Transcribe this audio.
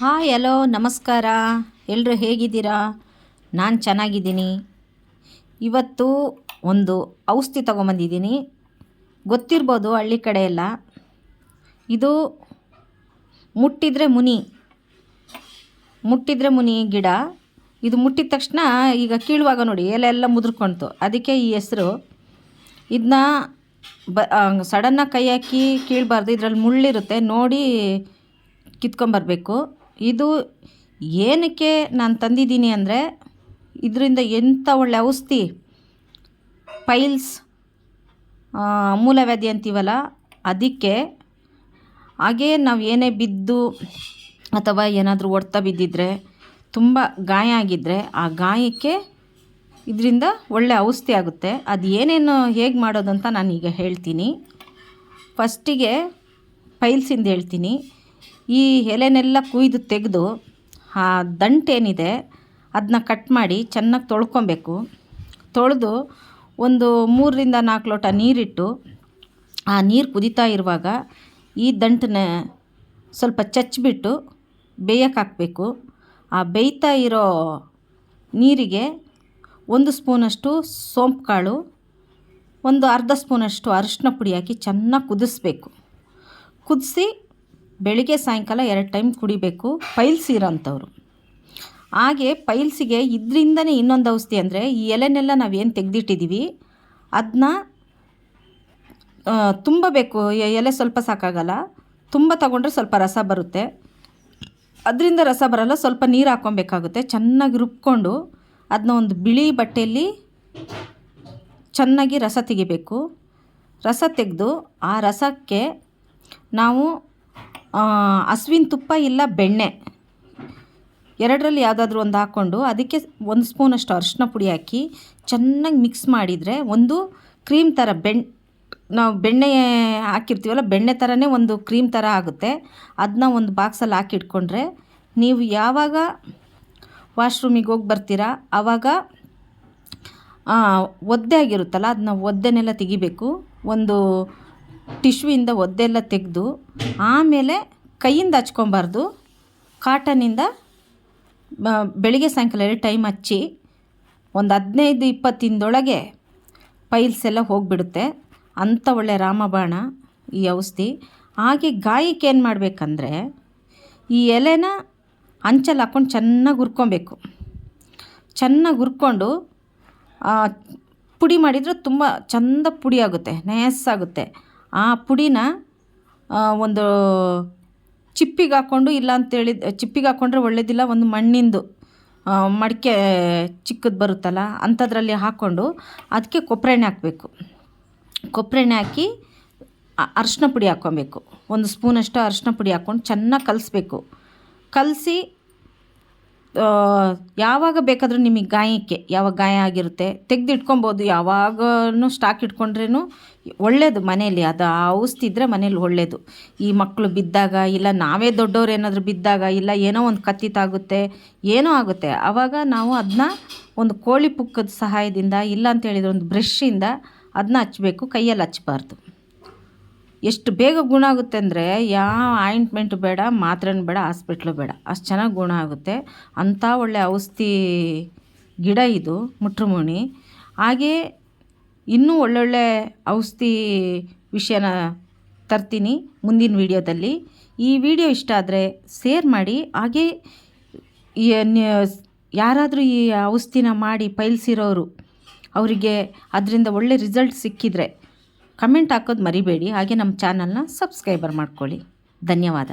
Hi hello ನಮಸ್ಕಾರ. ಎಲ್ಲರೂ ಹೇಗಿದ್ದೀರಾ? ನಾನು ಚೆನ್ನಾಗಿದ್ದೀನಿ. ಇವತ್ತು ಒಂದು ಔಷಧಿ ತೊಗೊಂಬಂದಿದ್ದೀನಿ. ಗೊತ್ತಿರ್ಬೋದು ಹಳ್ಳಿ ಕಡೆ ಎಲ್ಲ. ಇದು ಮುಟ್ಟಿದರೆ ಮುನಿ. ಮುಟ್ಟಿದರೆ ಮುನಿ ಗಿಡ. ಇದು ಮುಟ್ಟಿದ ತಕ್ಷಣ ಈಗ ಕೀಳುವಾಗ ನೋಡಿ ಎಲೆ ಎಲ್ಲ ಮುದ್ರಕೊಳ್ತು ಅದಕ್ಕೆ ಈ ಹೆಸರು. ಇದನ್ನ ಬ ಸಡನ್ನಾಗಿ ಕೈ ಹಾಕಿ ಕೀಳಬಾರ್ದು. ಇದರಲ್ಲಿ ಮುಳ್ಳಿರುತ್ತೆ. ನೋಡಿ ಕಿತ್ಕೊಂಬರ್ಬೇಕು. ಇದು ಏನಕ್ಕೆ ನಾನು ತಂದಿದ್ದೀನಿ ಅಂದರೆ ಇದರಿಂದ ಎಂಥ ಒಳ್ಳೆ ಔಷಧಿ? ಪೈಲ್ಸ್ ಮೂಲವ್ಯಾಧಿ ಅಂತೀವಲ್ಲ, ಅದಕ್ಕೆ ಹಾಗೇ ನಾವು ಏನೇ ಬಿದ್ದು ಅಥವಾ ಏನಾದರೂ ಒಡ್ತಾ ಬಿದ್ದಿದ್ರೆ, ತುಂಬ ಗಾಯ ಆಗಿದ್ದರೆ ಆ ಗಾಯಕ್ಕೆ ಇದರಿಂದ ಒಳ್ಳೆ ಔಷಧಿ ಆಗುತ್ತೆ. ಅದು ಏನೇನು ಹೇಗೆ ಮಾಡೋದು ಅಂತ ನಾನೀಗ ಹೇಳ್ತೀನಿ. ಫಸ್ಟಿಗೆ ಪೈಲ್ಸಿಂದ ಹೇಳ್ತೀನಿ. ಈ ಎಲೆನೆಲ್ಲ ಕುಯ್ದು ತೆಗೆದು ಆ ದಂಟೇನಿದೆ ಅದನ್ನ ಕಟ್ ಮಾಡಿ ಚೆನ್ನಾಗಿ ತೊಳ್ಕೊಬೇಕು. ತೊಳೆದು ಒಂದು ಮೂರರಿಂದ ನಾಲ್ಕು ಲೋಟ ನೀರಿಟ್ಟು ಆ ನೀರು ಕುದೀತಾ ಇರುವಾಗ ಈ ದಂಟನ್ನ ಸ್ವಲ್ಪ ಚಚ್ಚಿಬಿಟ್ಟು ಬೇಯಕ್ಕೆ ಹಾಕಬೇಕು. ಆ ಬೇಯ್ತಾ ಇರೋ ನೀರಿಗೆ ಒಂದು ಸ್ಪೂನಷ್ಟು ಸೋಂಪು ಕಾಳು ಒಂದು ಅರ್ಧ ಸ್ಪೂನಷ್ಟು ಅರಿಶಿನ ಪುಡಿ ಹಾಕಿ ಚೆನ್ನಾಗಿ ಕುದಿಸ್ಬೇಕು. ಕುದಿಸಿ ಬೆಳಿಗ್ಗೆ ಸಾಯಂಕಾಲ ಎರಡು ಟೈಮ್ ಕುಡಿಬೇಕು ಪೈಲ್ಸ್ ಇರೋಂಥವ್ರು ಹಾಗೆ ಪೈಲ್ಸಿಗೆ ಇದರಿಂದನೇ ಇನ್ನೊಂದು ಔಷಧಿ ಅಂದರೆ ಈ ಎಲೆನೆಲ್ಲ ನಾವೇನು ತೆಗೆದಿಟ್ಟಿದ್ದೀವಿ ಅದನ್ನ ತುಂಬಬೇಕು. ಎಲೆ ಸ್ವಲ್ಪ ಸಾಕಾಗಲ್ಲ, ತುಂಬ ತಗೊಂಡ್ರೆ ಸ್ವಲ್ಪ ರಸ ಬರುತ್ತೆ. ಅದರಿಂದ ರಸ ಬರಲ್ಲ, ಸ್ವಲ್ಪ ನೀರು ಹಾಕ್ಕೊಬೇಕಾಗುತ್ತೆ. ಚೆನ್ನಾಗಿ ರುಬ್ಕೊಂಡು ಅದನ್ನ ಒಂದು ಬಿಳಿ ಬಟ್ಟೆಯಲ್ಲಿ ಚೆನ್ನಾಗಿ ರಸ ತೆಗಿಬೇಕು. ರಸ ತೆಗೆದು ಆ ರಸಕ್ಕೆ ನಾವು ಹಸುವಿನ ತುಪ್ಪ ಇಲ್ಲ ಬೆಣ್ಣೆ. ಎರಡರಲ್ಲಿ ಯಾವುದಾದ್ರೂ ಒಂದು ಹಾಕ್ಕೊಂಡು ಅದಕ್ಕೆ ಒಂದು ಸ್ಪೂನಷ್ಟು ಅರಿಶಿನ ಪುಡಿ ಹಾಕಿ ಚೆನ್ನಾಗಿ ಮಿಕ್ಸ್ ಮಾಡಿದರೆ ಒಂದು ಕ್ರೀಮ್ ಥರ ಬೆಣ್, ನಾವು ಬೆಣ್ಣೆ ಹಾಕಿರ್ತೀವಲ್ಲ, ಬೆಣ್ಣೆ ಥರನೇ ಒಂದು ಕ್ರೀಮ್ ಥರ ಆಗುತ್ತೆ. ಅದನ್ನ ಒಂದು ಬಾಕ್ಸಲ್ಲಿ ಹಾಕಿಟ್ಕೊಂಡ್ರೆ ನೀವು ಯಾವಾಗ ವಾಶ್ರೂಮಿಗೆ ಹೋಗಿ ಬರ್ತೀರಾ ಆವಾಗ ಒದ್ದೆ ಆಗಿರುತ್ತಲ್ಲ ಅದನ್ನ ಒದ್ದೆನೆಲ್ಲ ತೆಗಿಬೇಕು. ಒಂದು ಟಿಶ್ಯೂಯಿಂದ ಒದ್ದೆಲ್ಲ ತೆಗೆದು, ಆಮೇಲೆ ಕೈಯಿಂದ ಹಚ್ಕೊಬಾರ್ದು. ಕಾಟನಿಂದ ಬೆಳಿಗ್ಗೆ ಸಾಯಂಕಾಲ ಟೈಮ್ ಹಚ್ಚಿ, ಒಂದು ಹದಿನೈದು ಇಪ್ಪತ್ತಿಂದೊಳಗೆ ಪೈಲ್ಸ್ ಎಲ್ಲ ಹೋಗಿಬಿಡುತ್ತೆ. ಅಂಥ ಒಳ್ಳೆ ರಾಮಬಾಣ ಈ ಔಷಧಿ. ಹಾಗೆ ಗಾಯಕ್ಕೆ ಏನು ಮಾಡಬೇಕಂದ್ರೆ, ಈ ಎಲೆನ ಅಂಚಲ್ಲಿ ಹಾಕ್ಕೊಂಡು ಚೆನ್ನಾಗಿ ಹುರ್ಕೊಬೇಕು. ಚೆನ್ನಾಗಿ ಹುರ್ಕೊಂಡು ಪುಡಿ ಮಾಡಿದರೆ ತುಂಬ ಚಂದ ಪುಡಿ ಆಗುತ್ತೆ ನಯಸ್ಸಾಗುತ್ತೆ ಆ ಪುಡಿನ ಒಂದು ಚಿಪ್ಪಿಗೆ ಹಾಕ್ಕೊಂಡು ಇಲ್ಲ ಅಂತೇಳಿ ಚಿಪ್ಪಿಗೆ ಹಾಕ್ಕೊಂಡ್ರೆ ಒಳ್ಳೇದಿಲ್ಲ, ಒಂದು ಮಣ್ಣಿಂದು ಮಡಿಕೆ ಚಿಕ್ಕದು ಬರುತ್ತಲ್ಲ, ಅಂಥದ್ರಲ್ಲಿ ಹಾಕ್ಕೊಂಡು ಅದಕ್ಕೆ ಕೊಬ್ಬರಿ ಹಾಕಬೇಕು. ಕೊಬ್ಬರಿ ಹಾಕಿ ಅರಶಿನ ಪುಡಿ ಹಾಕ್ಕೊಬೇಕು. ಒಂದು ಸ್ಪೂನಷ್ಟು ಅರಶಿನ ಪುಡಿ ಹಾಕ್ಕೊಂಡು ಚೆನ್ನಾಗಿ ಕಲಿಸ್ಬೇಕು. ಕಲಸಿ ಯಾವಾಗ ಬೇಕಾದರೂ ನಿಮಗೆ ಗಾಯಕ್ಕೆ ಯಾವಾಗ ಗಾಯ ಆಗಿರುತ್ತೆ ತೆಗೆದಿಟ್ಕೊಬೋದು. ಯಾವಾಗೂ ಸ್ಟಾಕ್ ಇಟ್ಕೊಂಡ್ರೂ ಒಳ್ಳೆಯದು ಮನೆಯಲ್ಲಿ. ಅದು ಆ ಔಷಧಿ ಇದ್ದರೆ ಮನೇಲಿ ಒಳ್ಳೆಯದು ಈ ಮಕ್ಕಳು ಬಿದ್ದಾಗ ಇಲ್ಲ, ನಾವೇ ದೊಡ್ಡವ್ರು ಏನಾದರೂ ಬಿದ್ದಾಗ ಇಲ್ಲ, ಏನೋ ಒಂದು ಕತ್ತಿತಾಗುತ್ತೆ ಏನೋ ಆಗುತ್ತೆ. ಆವಾಗ ನಾವು ಅದನ್ನ ಒಂದು ಕೋಳಿ ಪುಕ್ಕದ ಸಹಾಯದಿಂದ ಇಲ್ಲ ಅಂತ ಹೇಳಿದ್ರೆ ಒಂದು ಬ್ರಷ್ಷಿಂದ ಅದನ್ನ ಹಚ್ಚಬೇಕು, ಕೈಯಲ್ಲಿ ಹಚ್ಬಾರ್ದು ಎಷ್ಟು ಬೇಗ ಗುಣ ಆಗುತ್ತೆ ಅಂದರೆ ಯಾವ ಆಯಿಂಟ್ಮೆಂಟ್ ಬೇಡ, ಮಾತ್ರೆನೂ ಬೇಡ ಹಾಸ್ಪಿಟ್ಲು ಬೇಡ. ಅಷ್ಟು ಚೆನ್ನಾಗಿ ಗುಣ ಆಗುತ್ತೆ. ಅಂಥ ಒಳ್ಳೆ ಔಷಧಿ ಗಿಡ ಇದು ಮುಟ್ರುಮುಣಿ ಹಾಗೇ ಇನ್ನೂ ಒಳ್ಳೊಳ್ಳೆ ಔಷಧಿ ವಿಷಯನ ತರ್ತೀನಿ ಮುಂದಿನ ವೀಡಿಯೋದಲ್ಲಿ. ಈ ವಿಡಿಯೋ ಇಷ್ಟ ಆದರೆ ಶೇರ್ ಮಾಡಿ. ಹಾಗೇ ಯಾರಾದರೂ ಈ ಔಷಧಿನ ಮಾಡಿ ಪೈಲ್ಸಿರೋರು, ಅವರಿಗೆ ಅದರಿಂದ ಒಳ್ಳೆ ರಿಸಲ್ಟ್ ಸಿಕ್ಕಿದರೆ ಕಮೆಂಟ್ ಹಾಕೋದು ಮರಿಬೇಡಿ. ಹಾಗೆ ನಮ್ಮ ಚಾನಲ್ನ ಸಬ್ಸ್ಕ್ರೈಬರ್ ಮಾಡ್ಕೊಳ್ಳಿ. ಧನ್ಯವಾದ.